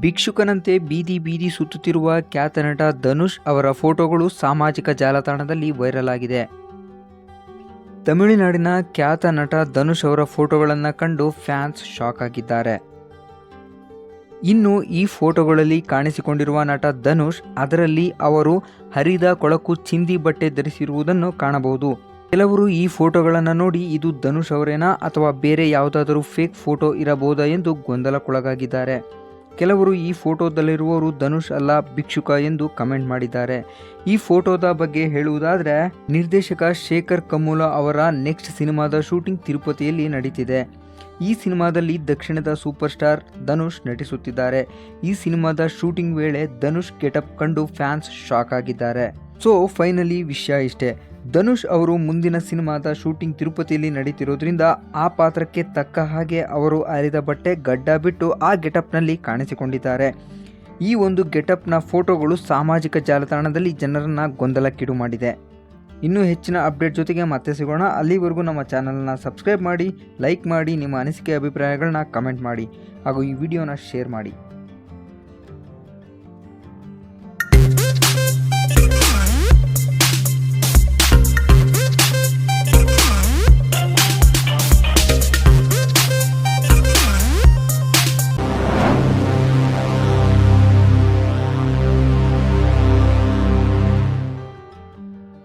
ಭಿಕ್ಷುಕನಂತೆ ಬೀದಿ ಬೀದಿ ಸುತ್ತುತ್ತಿರುವ ಖ್ಯಾತ ನಟ ಧನುಷ್ ಅವರ ಫೋಟೋಗಳು ಸಾಮಾಜಿಕ ಜಾಲತಾಣದಲ್ಲಿ ವೈರಲ್ ಆಗಿದೆ. ತಮಿಳುನಾಡಿನ ಖ್ಯಾತ ನಟ ಧನುಷ್ ಅವರ ಫೋಟೋಗಳನ್ನು ಕಂಡು ಫ್ಯಾನ್ಸ್ ಶಾಕ್ ಆಗಿದ್ದಾರೆ. ಇನ್ನು ಈ ಫೋಟೋಗಳಲ್ಲಿ ಕಾಣಿಸಿಕೊಂಡಿರುವ ನಟ ಧನುಷ್, ಅದರಲ್ಲಿ ಅವರು ಹರಿದ ಕೊಳಕು ಚಿಂದಿ ಬಟ್ಟೆ ಧರಿಸಿರುವುದನ್ನು ಕಾಣಬಹುದು. ಕೆಲವರು ಈ ಫೋಟೋಗಳನ್ನು ನೋಡಿ ಇದು ಧನುಷ್ ಅವರೇನಾ ಅಥವಾ ಬೇರೆ ಯಾವುದಾದರೂ ಫೇಕ್ ಫೋಟೋ ಇರಬಹುದಾ ಎಂದು ಗೊಂದಲಕ್ಕೊಳಗಾಗಿದ್ದಾರೆ. ಕೆಲವರು ಈ ಫೋಟೋದಲ್ಲಿರುವವರು ಧನುಷ್ ಅಲ್ಲ, ಭಿಕ್ಷುಕ ಎಂದು ಕಮೆಂಟ್ ಮಾಡಿದ್ದಾರೆ. ಈ ಫೋಟೋದ ಬಗ್ಗೆ ಹೇಳುವುದಾದರೆ, ನಿರ್ದೇಶಕ ಶೇಖರ್ ಕಮೂಲ ಅವರ ನೆಕ್ಸ್ಟ್ ಸಿನಿಮಾದ ಶೂಟಿಂಗ್ ತಿರುಪತಿಯಲ್ಲಿ ನಡೀತಿದೆ. ಈ ಸಿನಿಮಾದಲ್ಲಿ ದಕ್ಷಿಣದ ಸೂಪರ್ ಸ್ಟಾರ್ ಧನುಷ್ ನಟಿಸುತ್ತಿದ್ದಾರೆ. ಈ ಸಿನಿಮಾದ ಶೂಟಿಂಗ್ ವೇಳೆ ಧನುಷ್ ಗೆಟಪ್ ಕಂಡು ಫ್ಯಾನ್ಸ್ ಶಾಕ್ ಆಗಿದ್ದಾರೆ. ಸೊ ಫೈನಲಿ ವಿಷಯ ಇಷ್ಟೇ. ಧನುಷ್ ಅವರು ಮುಂದಿನ ಸಿನಿಮಾದ ಶೂಟಿಂಗ್ ತಿರುಪತಿಯಲ್ಲಿ ನಡೀತಿರೋದ್ರಿಂದ ಆ ಪಾತ್ರಕ್ಕೆ ತಕ್ಕ ಹಾಗೆ ಅವರು ಅರಿದ ಬಟ್ಟೆ ಗಡ್ಡ ಬಿಟ್ಟು ಆ ಗೆಟಪ್ನಲ್ಲಿ ಕಾಣಿಸಿಕೊಂಡಿದ್ದಾರೆ. ಈ ಒಂದು ಗೆಟಪ್ನ ಫೋಟೋಗಳು ಸಾಮಾಜಿಕ ಜಾಲತಾಣದಲ್ಲಿ ಜನರನ್ನು ಗೊಂದಲಕ್ಕೀಡು ಮಾಡಿದೆ. ಇನ್ನೂ ಹೆಚ್ಚಿನ ಅಪ್ಡೇಟ್ ಜೊತೆಗೆ ಮತ್ತೆ ಸಿಗೋಣ. ಅಲ್ಲಿವರೆಗೂ ನಮ್ಮ ಚಾನಲ್ನ ಸಬ್ಸ್ಕ್ರೈಬ್ ಮಾಡಿ, ಲೈಕ್ ಮಾಡಿ, ನಿಮ್ಮ ಅನಿಸಿಕೆ ಅಭಿಪ್ರಾಯಗಳನ್ನ ಕಮೆಂಟ್ ಮಾಡಿ ಹಾಗೂ ಈ ವಿಡಿಯೋನ ಶೇರ್ ಮಾಡಿ.